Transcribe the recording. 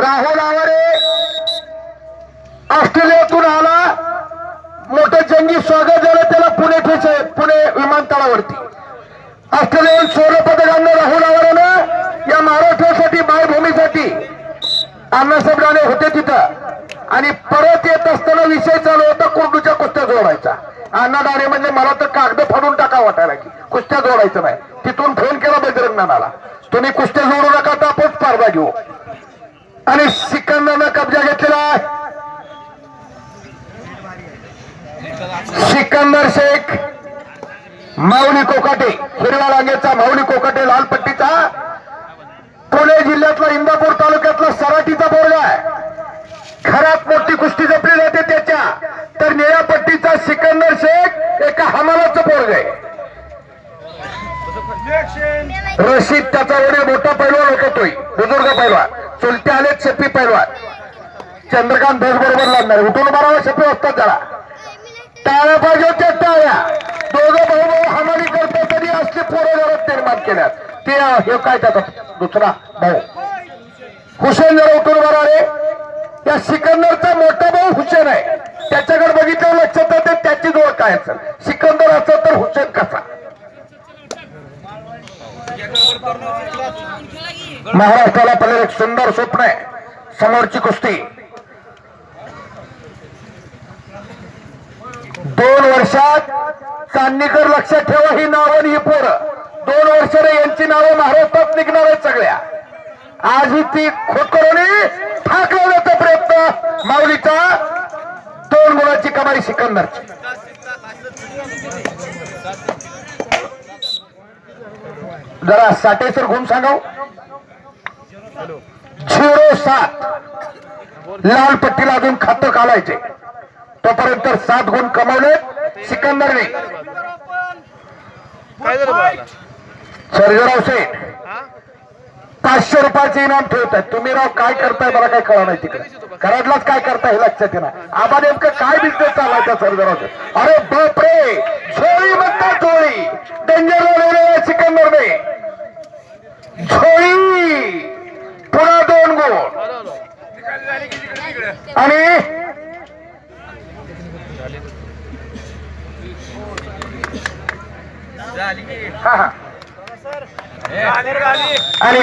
राहुल आवारे ऑस्ट्रेलियातून आला. मोठं जंगी स्वागत झालं त्याला पुणे ठेच पुणे विमानतळावरती. ऑस्ट्रेलियन सोनं पदकांना राहुल आवारेनं या महाराष्ट्रासाठी मायभूमीसाठी अण्णासाहेब राणे होते तिथं. आणि परत येत असताना विषय चालू होता कुर्डूच्या कुस्त्या जोडायचा. अण्णा दाणे म्हणजे मला तर कागद फाडून टाका वाटायला की कुस्त्या जोडायचं नाही. तिथून फोन केला बजरंग नानाला तुम्ही कुस्त्या जोडू नका तर आपण स्पर्धा घेऊ. आणि सिकंदरनं कब्जा घेतलेला आहे. सिकंदर शेख माऊली कोकाटे हिरव्या रांगेचा माऊली कोकाटे लाल पट्टीचा. पुणे जिल्ह्यातला इंदापूर तालुक्यातला सराटीचा बोर्ड आहे. घरात मोठी कुस्ती जपली जाते त्याच्या. तर निळ्या पट्टीचा सिकंदर शेख एका हमालाचं पोरग आहे. रशीद त्याचा वडील मोठा पैलवान होता तोय बुजुर्ग पैलवान. चुलते आले शेपी पैलवान. चंद्रकांत भोस बरोबर लागणार उठून बारावा शेपी असतात त्याला टाळ्या पाहिजे होत्या टाळ्या. दोघं भाऊ भाऊ हमाली करतो तरी असली पोरं घरात निर्माण केल्यात. ते हे काय त्याचा? दुसरा भाऊ. हुसेन जरा उठून बरा रे. या सिकंदरचा मोठा भाऊ हुसेन आहे. त्याच्याकडे बघितलं लक्षात येते त्याची जोड काय असेल? सिकंदर असं तर हुसेन कसा? महाराष्ट्राला पडलेलं एक सुंदर स्वप्न आहे. समोरची कुस्ती. दोन वर्षात चांदणीकर लक्षात ठेवा ही नावं ही पोरं. दोन वर्षाने यांची नावं महाराष्ट्रात निघणार आहेत सगळ्या. आज ही ती खोटकरोनी ठाक लावण्याचा प्रयत्न. माऊलीचा दोन गुणाची कमाई सिकंदरची. जरा साठेसर घुम सांगाव. झिरो सात. लाल पट्टीला अजून खातं काढायचे. तोपर्यंत सात गुण कमावले. सिकंदरने? सर्जराव हा? पाचशे रुपयाचे इनाम ठेवताय. तुम्ही राव काय करताय मला काय कळलं नाही तिकडे. कराडलाच काय करताय हे लक्षात येणार. आबा नेमकं काय बिझनेस चाललाय सर्जराव शेठ अरे बाप आणि? हा हा. आणि